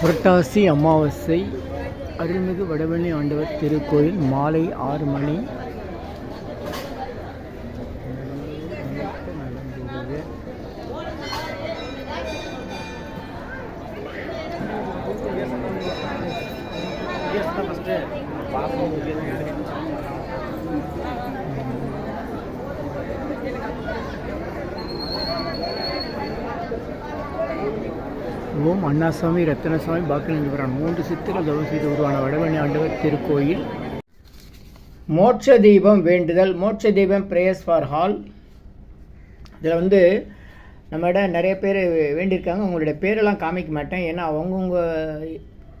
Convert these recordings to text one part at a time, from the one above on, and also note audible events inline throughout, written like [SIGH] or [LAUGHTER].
புரட்டாசி அமாவாசை அருள்மிகு வடபழனி ஆண்டவர் திருக்கோயில் மாலை ஆறு மணி அண்ணாசாமி ரத்தினசாமி பாக்கிலிங்கபுரான் மூன்று சித்திரங்கள் தொடர்பு செய்து உருவான வடவணி ஆண்டவர் திருக்கோயில். மோட்ச தீபம் வேண்டுதல் மோட்ச தீபம் பிரேயர்ஸ் ஃபார் ஹால் இதில் வந்து நம்மகிட்ட நிறைய பேர் வேண்டியிருக்காங்க. உங்களுடைய பேரெல்லாம் காமிக்க மாட்டேன். ஏன்னா அவங்கவுங்க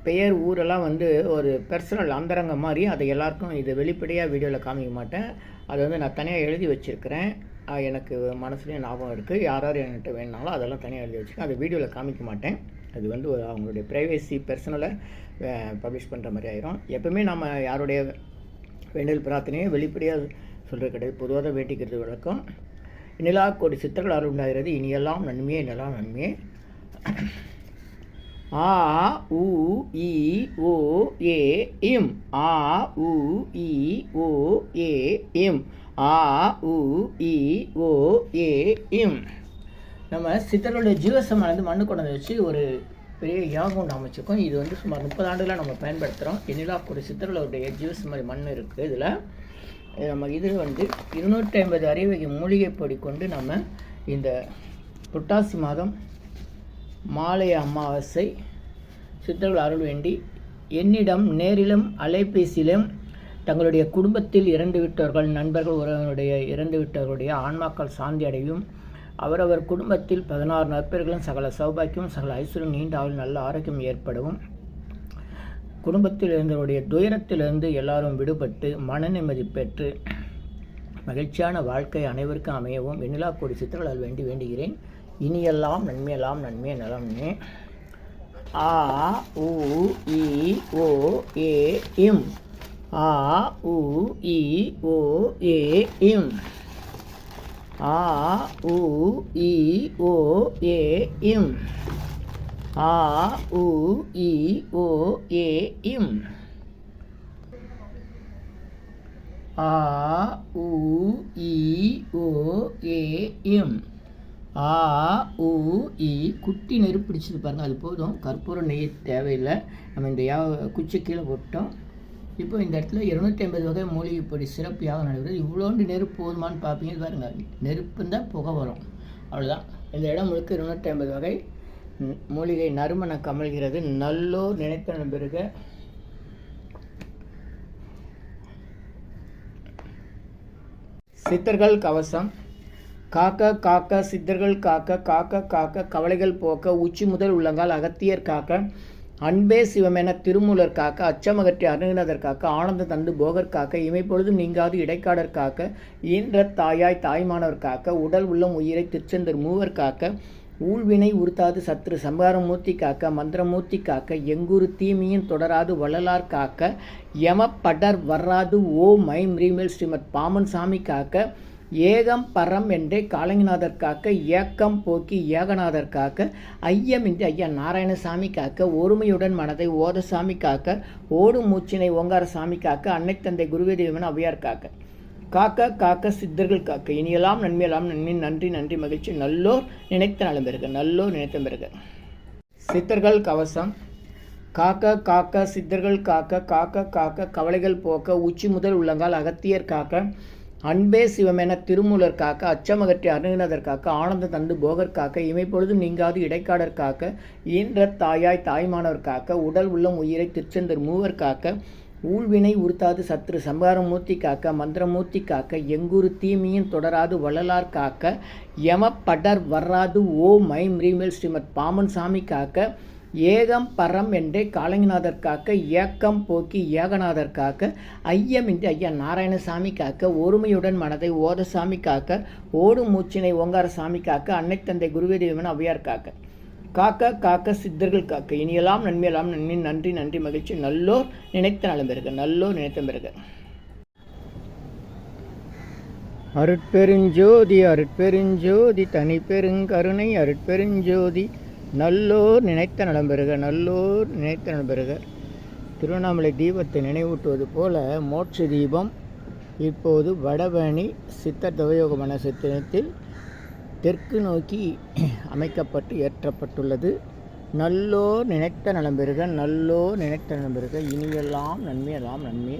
பெயர் ஊரெல்லாம் வந்து ஒரு பர்சனல் அந்தரங்க மாதிரி. அதை எல்லாருக்கும் இது வெளிப்படையாக வீடியோவில் காமிக்க மாட்டேன். அதை வந்து நான் தனியாக எழுதி வச்சுருக்கிறேன். எனக்கு மனசுலேயும் ஞாபகம் இருக்குது யார் யார் என்கிட்ட வேணாலும் அதெல்லாம் தனியாக எழுதி வச்சுருக்கேன் அதை வீடியோவில் காமிக்க மாட்டேன். அது வந்து ஒரு அவங்களுடைய ப்ரைவேசி பர்சனலை பப்ளிஷ் பண்ணுற மாதிரி ஆயிரும். எப்பவுமே நம்ம யாருடைய வேண்டல் பிரார்த்தனையை வெளிப்படையாக சொல்கிறது கிடையாது. பொதுவாக தான் வேண்டிக்கிறது வழக்கம். நிலா கோடி சித்தர்கள் அருள் உண்டாகிறது. இனியெல்லாம் நன்மையே நிலா நன்மையே. ஆ உ இ ஓ ஏ இம். ஆ உ இ ஓ ஏ இம். ஆ உ இ ஓ ஏ இம். நம்ம சித்தர்களுடைய ஜீவசமானது மண்ணு கொண்டு வச்சு ஒரு பெரிய யாகம் ஒன்று அமைச்சிருக்கோம். இது வந்து சுமார் முப்பது ஆண்டுகளாக நம்ம பயன்படுத்துகிறோம் எண்ணிலா ஒரு சித்தர்களுடைய ஜீவசமாரி மண் இருக்குது இதில். நம்ம இது வந்து இருநூற்றி ஐம்பது அறிவகை மூலிகை பொடி கொண்டு நம்ம இந்த புட்டாசி மாதம் மாலை அமாவாசை சித்தர்கள் அருள் வேண்டி என்னிடம் நேரிலும் அலைபேசியிலும் தங்களுடைய குடும்பத்தில் இறந்து விட்டவர்கள் நண்பர்கள் உறவினுடைய இறந்து விட்டவர்களுடைய ஆன்மாக்கள் சாந்தி அடையும் அவரவர் குடும்பத்தில் பதினாறு நற்பெர்களும் சகல சௌபாக்கியம் சகல ஐஸ்வர்யம் நீண்ட ஆயுள் நல்ல ஆரோக்கியம் ஏற்படவும். குடும்பத்தில் இருந்தவருடைய துயரத்திலிருந்து எல்லாரும் விடுபட்டு மன நிம்மதி பெற்று மகிழ்ச்சியான வாழ்க்கை அனைவருக்கும் அமையவும். வெண்ணிலா கோடி சித்திரங்களால் வேண்டி வேண்டுகிறேன். இனியெல்லாம் நன்மையெல்லாம் நன்மை நலம்னே ஆ உ இ ஓ ஏ இம். ஆ உ இ ஓ ஏ இம். ஆ உ இ ஓ ஏ இம். ஆ உ இ ஓ ஏ இம். ஆ உ இ ஓ ஏ இம். ஆ உ இ குட்டி நெருப்பு பிடிச்சது பாருங்கள் அது போதும். கற்பூரம் நெய் தேவையில்லை. நம்ம இந்த யா குச்சி கீழே போட்டோம். இப்போ இந்த இடத்துல இருநூத்தி ஐம்பது வகை மூலிகை பொடி சிறப்பியாக நடைபெறுது இவ்வளோண்டு நெருப்பு போதுமானு பார்ப்பீங்க பாருங்க. நெருப்பு தான் புகை வரும். அவ்வளோதான் இந்த இடம் முழுக்க இருநூற்றி ஐம்பது வகை மூலிகை நறுமண கமல்கிறது நல்லோர் நினைத்த நம்பருக சித்தர்கள் கவசம். காக்க காக்க சித்தர்கள் காக்க காக்க காக்க கவலைகள் போக்க உச்சி முதல் உள்ளங்கால் அகத்தியர் காக்க அன்பே சிவமென திருமூலர்காக்க அச்சமகற்றி அருணகிநாதர் ஆனந்த தந்து போகற்காக்க இமைப்பொழுதும் நீங்காது இடைக்காடற்காக்க ஈன்ற தாயாய் தாய்மானவர்காக்க உடல் உள்ளம் உயிரை திருச்செந்தர் மூவர் காக்க ஊழ்வினை உறுத்தாது சத்ரு சம்பாரமூர்த்தி காக்க மந்திரமூர்த்தி காக்க எங்குரு தீமியின் தொடராது வள்ளலார் காக்க யமப்படர் வர்றாது ஓ மைம் ரீமேல் ஸ்ரீமத் பாமன் சாமி காக்க ஏகம் பரம் என்றே காலங்கிநாதர் காக்க ஏக்கம் போக்கி ஏகநாதர் காக்க ஐயமின்றி ஐயா நாராயணசாமி காக்க ஒருமையுடன் மனதை ஓதசாமி காக்க ஓடும் மூச்சினை ஓங்கார சாமி காக்க அன்னை தந்தை குருவேதேவன் அவ்வையார் காக்க. காக்க காக்க சித்தர்கள் காக்க. இனியெல்லாம் நன்மையெல்லாம் நன்மை நன்றி நன்றி மகிழ்ச்சி. நல்லோர் நினைத்த நலம் பெறுக நல்லோர் நினைத்த பெறுக சித்தர்கள் கவசம். காக்க காக்க சித்தர்கள் காக்க காக்க காக்க கவலைகள் போக்க உச்சி முதல் உள்ளங்கால் அகத்தியர் காக்க. அன்பே சிவமென திருமூலர் காக்க அச்சமகற்றி அருணகிநாதர் காக்க ஆனந்த தந்து போகர் காக்க இமைப்பொழுதும் நீங்காது இடைக்காடர் காக்க ஈன்ற தாயாய் தாய்மானவர் காக்க உடல் உள்ளம் உயிரை திருச்செந்தர் மூவர் காக்க ஊழ்வினை உறுத்தாது சத்ரு சம்பாரமூர்த்தி காக்க மந்திரமூர்த்தி காக்க எங்குரு தீமியின் தொடராது வள்ளலார் காக்க யமப்படர் வர்றாது ஓ மைம் ரீமேல் ஸ்ரீமத் பாமன் சாமி காக்க ஏகம் பரம் என்றே காளங்கிநாதர் காக்க ஏக்கம் போக்கி ஏகநாதர் காக்க ஐயமின்றி ஐயா நாராயணசாமி காக்க ஒருமையுடன் மனதை ஓதசாமி காக்க ஓடும் மூச்சினை ஓங்கார சாமி காக்க அன்னை தந்தை குருவே அவ்வையார் காக்க. காக்க காக்க சித்தர்கள் காக்க. இனியெல்லாம் நன்மையெல்லாம் நன்மை நன்றி நன்றி மகிழ்ச்சி. நல்லோர் நினைத்த நலம் பெறுக. நல்லோர் நினைத்த பிறகு. அருட்பெருஞ்சோதி அருட்பெருஞ்சோதி தனி பெருங்கருணை அருட்பெருஞ்சோதி. நல்லோர் நினைத்த நலம்பெறுக நல்லோர் நினைத்த நலம்பெறுக திருவண்ணாமலை தீபத்தை நினைவூட்டுவது போல மோட்ச தீபம் இப்போது வடபழனி சித்தர் தவயோக மனசித்திரத்தில் தெற்கு நோக்கி அமைக்கப்பட்டு ஏற்றப்பட்டுள்ளது. நல்லோர் நினைத்த நலம்பெறுக நல்லோர் நினைத்த நலம்பெறுக இனியெல்லாம் நன்மையெல்லாம் நன்மை.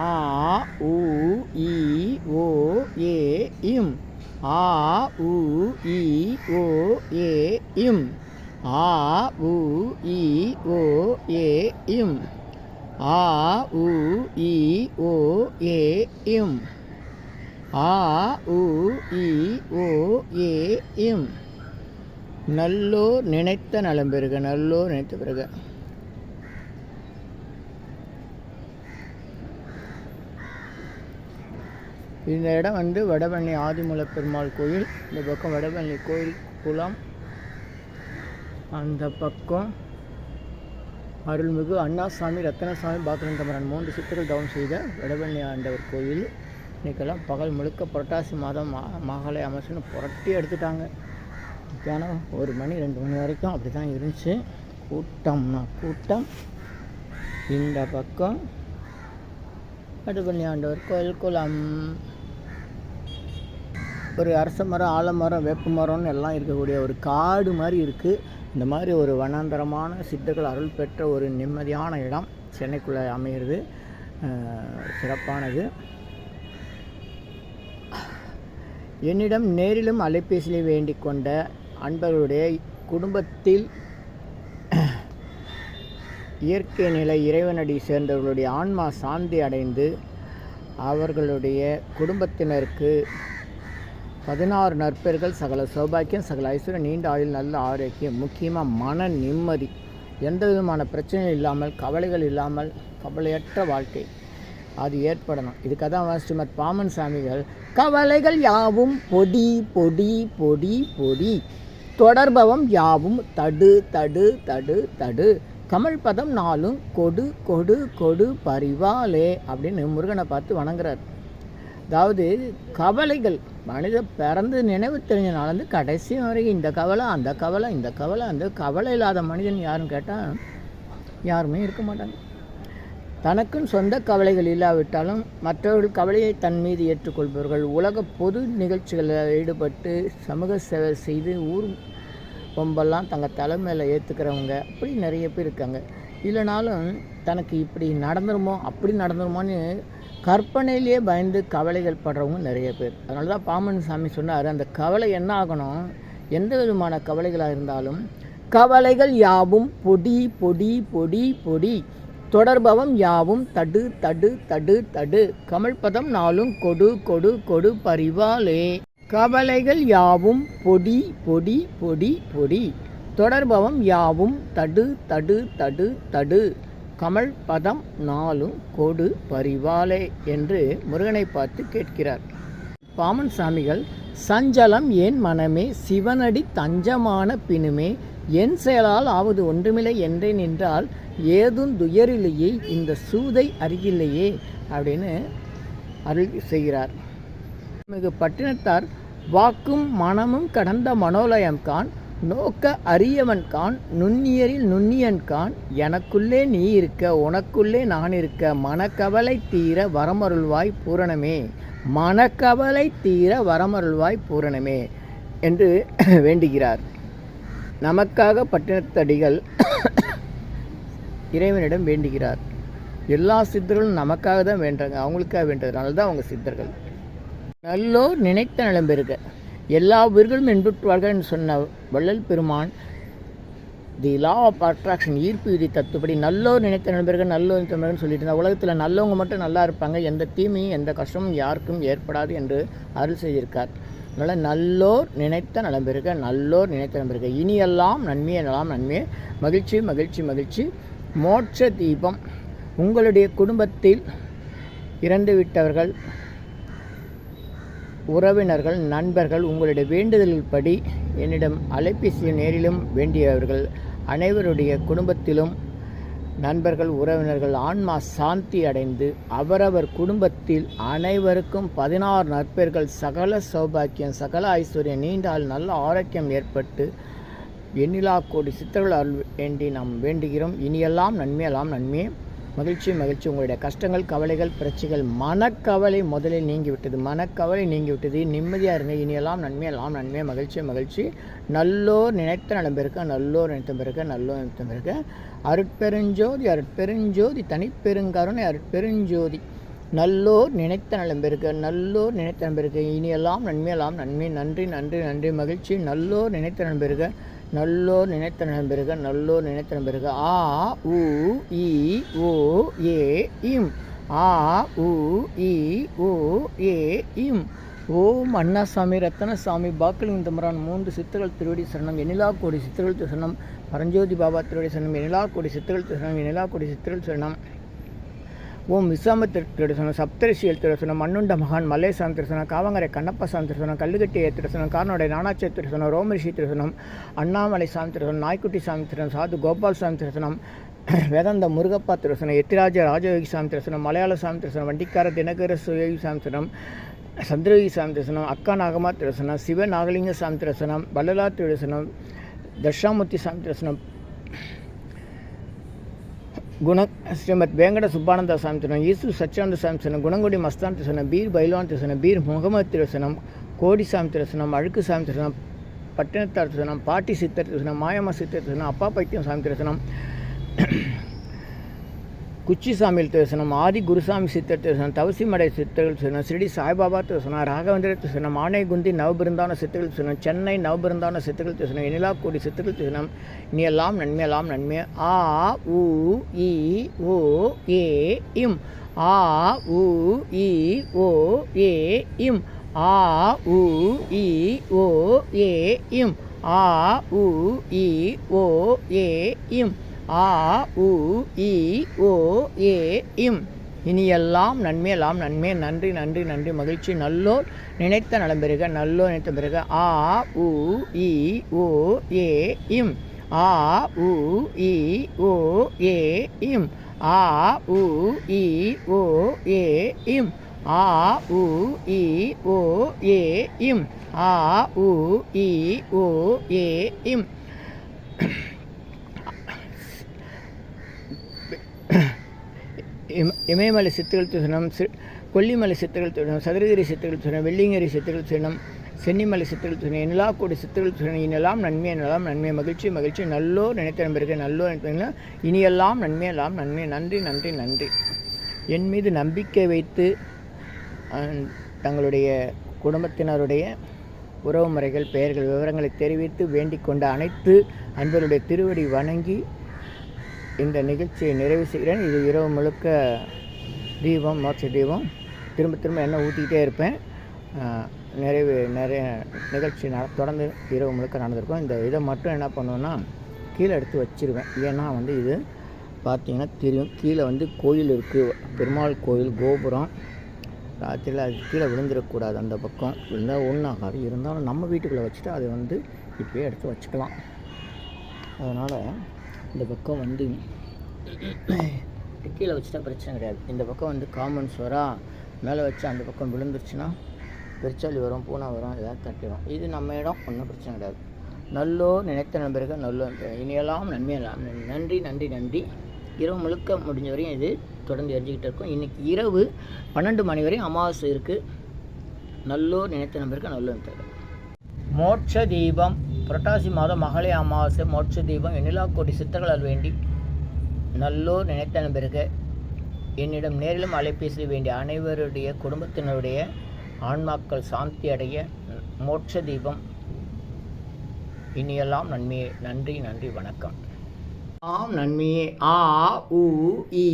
ஆ உ இ ஓ ஏ இம். ஆ உ இ ஓ ஏ இம். ஆ உ இ ஓ ஏ இம். ஆ உ இ ஓ ஏ இம். ஆ உ இ ஓ ஏ இம். நல்லோர் நினைத்த நலம் பெறுக நல்லோர் நினைத்த பிறகு. இந்த இடம் வந்து வடபழனி ஆதிமூல பெருமாள் கோயில். இந்த பக்கம் வடபழனி கோயில் குளம். அந்த பக்கம் அருள்மிகு அண்ணாசாமி ரத்தனசாமி பாக்கிரந்தமரன் மூன்று சித்தர்கள் தவம் செய்த வடபழனி ஆண்டவர் கோயில். இன்றைக்கெல்லாம் பகல் முழுக்க புரட்டாசி மாதம் மா மகாலய அமைச்சுன்னு புரட்டி எடுத்துட்டாங்க. மத்தியானம் ஒரு மணி ரெண்டு மணி வரைக்கும் அப்படி தான் இருந்துச்சு. கூட்டம்னா கூட்டம். இந்த பக்கம் வடபழனி ஆண்டவர் கோயில் குளம். ஒரு அரச மரம் ஆலமரம் வேப்ப மரம்னு எல்லாம் இருக்கக்கூடிய ஒரு காடு மாதிரி இருக்குது இந்த மாதிரி ஒரு வனாந்தரமான சித்தர்கள் அருள் பெற்ற ஒரு நிம்மதியான இடம் சென்னைக்குள்ளே அமையிறது. சிறப்பானது. என்னிடம் நேரிலும் அலைபேசியிலே வேண்டிக் கொண்ட அன்பர்களுடைய குடும்பத்தில் இயற்கை நிலை இறைவனடி சேர்ந்தவர்களுடைய ஆன்மா சாந்தி அடைந்து அவர்களுடைய குடும்பத்தினருக்கு பதினாறு நற்பெயர்கள் சகல சௌபாக்கியம் சகல ஐஸ்வர்யம் நீண்ட ஆயுள் நல்ல ஆரோக்கியம் முக்கியமாக மன நிம்மதி. எந்த விதமான பிரச்சனையும் இல்லாமல் கவலைகள் இல்லாமல் கவலையற்ற வாழ்க்கை அது ஏற்படணும். இதுக்காக தான் ஸ்ரீமத் பாமன் சாமிகள் கவலைகள் யாவும் பொடி பொடி பொடி பொடி. தொடர்பவம் யாவும் தடு தடு தடு தடு. கமல் பதம் நாளும் கொடு கொடு கொடு பரிவாலே அப்படின்னு முருகனை பார்த்து வணங்குறார். அதாவது கவலைகள். மனித பிறந்து நினைவு தெரிஞ்ச வந்து கடைசி வரைக்கும் இந்த கவலை அந்த கவலை இந்த கவலை அந்த கவலை இல்லாத மனிதன் யாருன்னு கேட்டால் யாருமே இருக்க மாட்டாங்க. தனக்குன்னு சொந்த கவலைகள் இல்லாவிட்டாலும் மற்றவர்கள் கவலையை தன் மீது ஏற்றுக்கொள்பவர்கள். உலக பொது நிகழ்ச்சிகளில் ஈடுபட்டு சமூக சேவை செய்து ஊர் பொம்பெல்லாம் தங்கள் தலைமையில் ஏற்றுக்கிறவங்க அப்படி நிறைய பேர் இருக்காங்க. இல்லைனாலும் தனக்கு இப்படி நடந்துருமோ அப்படி நடந்துருமோன்னு கற்பனையிலேயே பயந்து கவலைகள் படுறவங்க நிறைய பேர். அதனால தான் பாமன் சாமி சொன்னார் அந்த கவலை என்ன ஆகணும்? எந்த விதமான கவலைகளாக இருந்தாலும் கவலைகள் யாவும் பொடி பொடி பொடி பொடி. தொடர்பவம் யாவும் தடு தடு தடு தடு. கமல்பதம் நாளும் கொடு கொடு கொடு பரிவாலே கவலைகள் யாவும் பொடி பொடி பொடி பொடி. தொடர்பவம் யாவும் தடு தடு தடு தடு. கமல் பதம் நாளும் கொடு பரிவாலே என்று முருகனை பார்த்து கேட்கிறார். பாமன் சாமிகள் சஞ்சலம் ஏன் மனமே சிவனடி தஞ்சமான பினுமே என் செயலால் ஆவது ஒன்றுமில்லை என்றே நின்றால் ஏதும் துயரிலேயே இந்த சூதை அருகில்லையே அப்படின்னு அருள் செய்கிறார். மிகு பட்டினத்தார் வாக்கும் மனமும் கடந்த மனோலயம் கான் நோக்க அரியவன் கான் நுண்ணியரில் நுண்ணியன் கான் எனக்குள்ளே நீ இருக்க உனக்குள்ளே நான் இருக்க மனக்கவலை தீர வரமருள்வாய் பூரணமே. மனக்கவலை தீர வரமருள்வாய் பூரணமே என்று [COUGHS] வேண்டுகிறார். நமக்காக பட்டினத்தடிகள் [COUGHS] இறைவனிடம் வேண்டுகிறார். எல்லா சித்தர்களும் நமக்காக தான் வேண்டுறாங்க. அவங்களுக்காக வேண்டதுனால தான் அவங்க சித்தர்கள். நல்லோர் நினைத்த நலம் பெறுக. எல்லா உயிர்களும் இன்புற்றுவார்கள் என்று சொன்ன வள்ளல் பெருமான் தி லா ஆஃப் அட்ராக்ஷன் ஈர்ப்பு விதி தத்துப்படி நல்லோர் நினைத்த நண்பர்கள் நல்லோர் நினைத்த நண்பர்கள் சொல்லிட்டு இருந்தா உலகத்தில் நல்லவங்க மட்டும் நல்லா இருப்பாங்க. எந்த தீமையும் எந்த கஷ்டமும் யாருக்கும் ஏற்படாது என்று அருள் செய்திருக்கார். அதனால் நல்லோர் நினைத்த நலம்பெருக நல்லோர் நினைத்த நண்பர்கள். இனியெல்லாம் நன்மையே நலாம் நன்மையே. மகிழ்ச்சி மகிழ்ச்சி மகிழ்ச்சி. மோட்ச தீபம் உங்களுடைய குடும்பத்தில் இறந்து விட்டவர்கள் உறவினர்கள் நண்பர்கள் உங்களுடைய வேண்டுதல்படி என்னிடம் அலைபேசி நேரிலும் வேண்டியவர்கள். அனைவருடைய குடும்பத்திலும் நண்பர்கள் உறவினர்கள் ஆன்மா சாந்தி அடைந்து அவரவர் குடும்பத்தில் அனைவருக்கும் பதினாறு நற்பெயர்கள் சகல சௌபாக்கியம் சகல ஐஸ்வர்யம் நீண்டால் நல்ல ஆரோக்கியம் ஏற்பட்டு எண்ணிலா கோடி சித்தர்கள் அருள் வேண்டி நாம் வேண்டுகிறோம். இனியெல்லாம் நன்மையெல்லாம் நன்மையே மகிழ்ச்சி மகிழ்ச்சி. உங்களுடைய கஷ்டங்கள் கவலைகள் பிரச்சனைகள் மனக்கவலை முதலில் நீங்கிவிட்டது. மனக்கவலை நீங்கிவிட்டது. நிம்மதியாக இருங்க. இனியெல்லாம் நன்மையெல்லாம் நன்மை. மகிழ்ச்சி மகிழ்ச்சி. நல்லோர் நினைத்த நடம்பிருக்க நல்லோர் நினைத்த பிறக்க நல்லோர் நினைத்த பிறக்க அருட்பெருஞ்சோதி அருட்பெருஞ்சோதி தனிப்பெருங்கருணை அருட்பெருஞ்சோதி. நல்லோர் நினைத்த நலம் பெருக்க நல்லோர் நினைத்த நலம் பெருக்க இனியெல்லாம் நன்மையெல்லாம் நன்மை. நன்றி நன்றி நன்றி. மகிழ்ச்சி. நல்லோர் நினைத்த நலம் நல்லோர் நினைத்த நலம் நல்லோர் நினைத்த நலம் ஆ உ இ ஓ ஏ இம். ஆ உ இ ஓ ஏ இம். ஓம் அண்ணாசாமி ரத்தனசாமி பாக்கலிங்க தம்பரான் மூன்று சித்தர்கள் திருவடி சரணம் எனிலா கோடி சித்தர்கள் சரணம் பரஞ்சோதி பாபா திருவடி சரணம் எனிலா கோடி சித்தர்கள் சரணம் எண்ணிலா கோடி சித்தர்கள் சரணம் ஓம் விசாமத்திர திருசனம் சப்தரிஷியல் திருசனம் மண்ணுண்ட மகான் மல்லேசாமி திருசனம் காவங்கரை கண்ணப்பசாமி திருசனம் கல்லுகட்டி ஏத்திரசனம் காரனுடைய நானாச்சே திருசனம் ரோமரிஷி திருசனம் அண்ணாமலை சாமி திருசனம் நாய்க்குட்டி சாமி திருசனம் சாது கோபால் சாமி திருசனம் வேதாந்த முருகப்பா திருசனம் எத்திராஜ ராஜயோகி சாமி திருசனம் மலையாள சாமி திருசனம் வண்டிக்கார தினகர சுயோகி சாமி திருசனம் சந்திரயோகி சாமி திருசனம் அக்கா நாகமா திருசனம் சிவ நாகலிங்க சாமி திருசனம் பல்லலா திருசனம் தர்ஷாமூர்த்தி சாமி திருசனம் குண ஸ்ரீமத் வேங்கட சுப்பானந்த சாமி திருசனம் ஈசு சச்சியானந்த சாமி திருசனம் குணங்குடி மஸ்தான் திருசனம் பீர் பைலான் திருசனம் பீர் முகமது திருசனம் கோடி சாமி திருசனம் அழுக்கு சாமி திருசனம் பட்டினத்தார் திருசனம் பாட்டி சித்தர் திருசனம் மாயம்மா சித்தர் திருசனம் அப்பா பைத்தியம் சாமி திருசனம் குச்சி சாமியில் ஆதி குருசாமி சித்தர் திருசனம் தவசிமடை சித்தர்கள் திருசனம் ஸ்ரீடி சாய்பாபா தரிசனம் ராகவேந்திர திருசனம் ஆனைகுந்தி நவபிருந்தான சித்தர்கள் திருசனம் சென்னை நவபிருந்தான சித்தர்கள் திருசனம் எனிலாக்கோடி சித்தர்கள் திருசனம் நீ எல்லாம் நன்மையெல்லாம் நன்மை ஆ உ இ ஓ ஏ இம் ஆ உ இ ஓ ஏ இம் ஆ உ இ ஓ ஏ இம் ஆ உ இ ஓ ஏ இம். ஆ உ இ ஓ ஏ இம். இனியெல்லாம் நன்மையெல்லாம் நன்மை. நன்றி நன்றி நன்றி. மகிழ்ச்சி. நல்லோர் நினைத்த நலம் பெறுக. நல்லோர் நினைத்த பிறகு. ஆ உ இ ஓ ஏ இம். ஆ உ இ ஓ ஏ இம். ஆ உ இ ஓ ஏ இம். ஆ உ இ ஓ ஏ இம். ஆ உ இ ஓ ஏ இம். இம- இமயமலை சித்துகள் திருசனம் சி கொல்லிமலை சித்துகள் திருசனம் சதுரகிரி சித்துகள் திருசனம் வெள்ளிங்கிரி சித்துகள் திருசனம் சென்னிமலை சித்துகள் திருசனம் என்லாக்கோடி சித்துகள் திருசனம் இனெல்லாம் நன்மை எனலாம் நன்மை மகிழ்ச்சி மகிழ்ச்சி நல்லோ நினைத்த நம்பிருக்க நல்லோ நினைத்தீங்கன்னா இனியெல்லாம் நன்மையெல்லாம் நன்மை நன்றி நன்றி நன்றி. என் மீது நம்பிக்கை வைத்து தங்களுடைய குடும்பத்தினருடைய உறவு முறைகள் பெயர்கள் விவரங்களை தெரிவித்து வேண்டிக் கொண்ட அனைத்து அன்பருடைய திருவடி வணங்கி இந்த நிகழ்ச்சியை நிறைவு செய்கிறேன். இது இரவு முழுக்க தீபம் மோட்ச தீபம். திரும்ப திரும்ப எண்ணெய் ஊற்றிக்கிட்டே இருப்பேன். நிறைவு நிறைய நிகழ்ச்சி நட தொடர்ந்து இரவு முழுக்க நடந்திருக்கும். இந்த இதை மட்டும் என்ன பண்ணுவேன்னா கீழே எடுத்து வச்சிருவேன். ஏன்னா வந்து இது பார்த்திங்கன்னா தெரியும். கீழே வந்து கோயில் இருக்குது பெருமாள் கோயில் கோபுரம். ராத்திரியில் அது கீழே விழுந்துடக்கூடாது அந்த பக்கம். விழுந்தால் ஒன்றாகாது. இருந்தாலும் நம்ம வீட்டுக்குள்ளே வச்சுட்டு அதை வந்து இப்போயே எடுத்து வச்சுக்கலாம். அதனால் இந்த பக்கம் வந்து கீழே வச்சுட்டா பிரச்சனை கிடையாது. இந்த பக்கம் வந்து காமன் சுவராக மேலே வச்சு அந்த பக்கம் விழுந்துருச்சுன்னா பெருச்சாலி வரும் பூனை வரும் ஏதாவது தட்டிடும் இது நம்ம இடம் ஒன்றும் பிரச்சனை கிடையாது. நல்லோ நினைத்த நண்பர்கள் நல்லோ இனியெல்லாம் நன்மையெல்லாம் நன்றி நன்றி நன்றி. இரவு முழுக்க முடிஞ்ச வரையும் இது தொடர்ந்து எரிஞ்சிக்கிட்டு இருக்கும். இன்றைக்கி இரவு பன்னெண்டு மணி வரையும் அமாவாசை இருக்குது நல்லோ நினைத்த நண்பர்கள் நல்லோ மோட்ச தீபம். புரட்டாசி மாதம் மகளே அமாவாசை மோட்ச தீபம் எண்ணிலா கோடி சித்தர்களால் வேண்டி நல்லோர் நினைத்த பிறகு என்னிடம் நேரிலும் அலைபேசி வேண்டிய அனைவருடைய குடும்பத்தினருடைய ஆன்மாக்கள் சாந்தி அடைய. மோட்ச தீபம். இனியெல்லாம் நன்மையே. நன்றி நன்றி வணக்கம். ஆம் நன்மையே. ஆ உ இ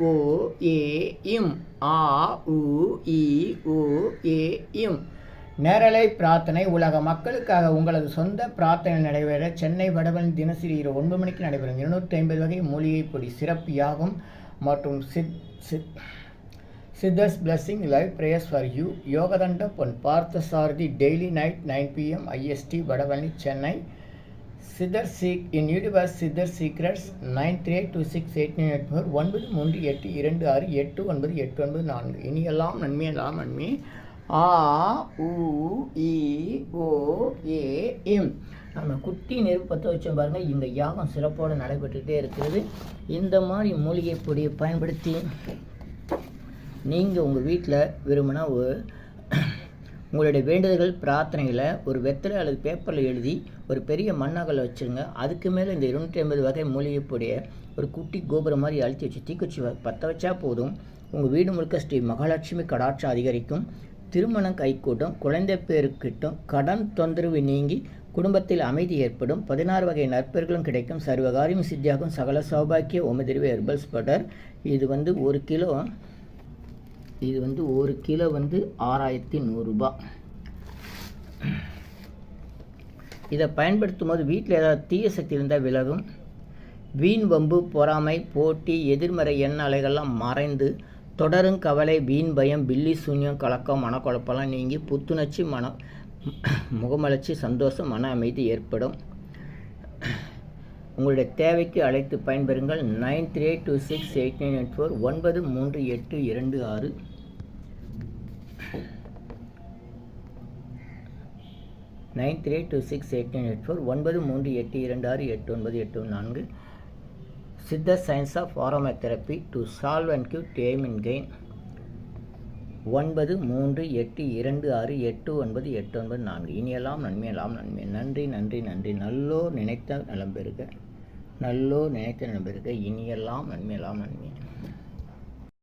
ஓ ஏ இம். ஆ உ இ ஓ ஏ இம். நேரலை பிரார்த்தனை உலக மக்களுக்காக உங்களது சொந்த பிரார்த்தனை நடைபெற சென்னை வடவன் தினசரி இரவு ஒன்பது மணிக்கு நடைபெறும். இருநூற்றி ஐம்பது வகை மூலிகை பொடி சிறப்பு யாகம் மற்றும் சித் Sid siddhars blessing live prayers for you. Yogathanda Pon Partha Sarathi daily night nine PM IST Vadavalli Chennai. Siddhar seek in universe Siddhar secrets nine three eight two six eight nine eight four ஒன்பது மூன்று எட்டு இரண்டு ஆறு எட்டு ஒன்பது எட்டு ஒன்பது நான்கு. இனியெல்லாம் நன்மை எல்லாம் நன்மை. ஆ உ இ ஓ ஏ இம் நம்ம குட்டி நெருப்பு பற்ற வச்சோம் பாருங்கள் இந்த யாகம் சிறப்போடு நடைபெற்றுக்கிட்டே இருக்கிறது. இந்த மாதிரி மூலிகை பொடியை பயன்படுத்தி நீங்கள் உங்கள் வீட்டில் விரும்பினா ஒரு உங்களுடைய வேண்டுதல்கள் பிரார்த்தனைகளை ஒரு வெத்தலை அல்லது பேப்பரில் எழுதி ஒரு பெரிய மண்ணகலை வச்சுருங்க. அதுக்கு மேலே இந்த இருநூற்றி ஐம்பது வகை மூலிகை பொடியை ஒரு குட்டி கோபுரம் மாதிரி அழுத்தி வச்சு தீக்குச்சி வ- பற்ற வச்சா போதும். உங்கள் வீடு முழுக்க ஸ்ரீ மகாலட்சுமி கடாட்சம் அதிகரிக்கும். திருமணம் கைகூட்டும் குழந்தை பேருக்கிட்டும் கடன் தொந்தரவு நீங்கி குடும்பத்தில் அமைதி ஏற்படும் பதினாறு வகை நற்பெர்களும் கிடைக்கும் சர்வகாரியம் சித்தியாகும் சகல சௌபாக்கிய ஓமதிரிவு ஹெர்பல்ஸ் பவுடர் இது வந்து ஒரு கிலோ இது வந்து ஒரு கிலோ வந்து ஆறாயிரத்தி நூறுரூபா இதை பயன்படுத்தும் போது வீட்டில் ஏதாவது தீய சக்தி இருந்தால் விலகும். வீண் வம்பு பொறாமை போட்டி எதிர்மறை எண்ண அலைகள்லாம் மறைந்து தொடரும் கவலை வீண் பயம் பில்லி சூன்யம் கலக்கம் மனக்குழப்பெல்லாம் நீங்கி புத்துணர்ச்சி மன முகமலர்ச்சி சந்தோஷம் மன அமைதி ஏற்படும். உங்களுடைய தேவைக்கு அழைத்து பயன்பெறுங்கள். Nine three two six eight nine eight four ஒன்பது மூன்று எட்டு இரண்டு ஆறு. Nine three two six eight nine eight four ஒன்பது மூன்று எட்டு இரண்டு ஆறு எட்டு ஒன்பது எட்டு நான்கு. Siddha science of aromatherapy to solve and cure them again. ஒன்பது மூன்று எட்டு இரண்டு ஆறு எட்டு ஒன்பது எட்டு ஒன்பது நான்கு. இனியெல்லாம் நன்மையெல்லாம் நன்மை. நன்றி நன்றி நன்றி. நல்லோர் நினைத்த நலம் பெறுக. நல்லோர் நினைத்த நலம் பெறுக. இனியெல்லாம் நன்மையெல்லாம் நன்மை.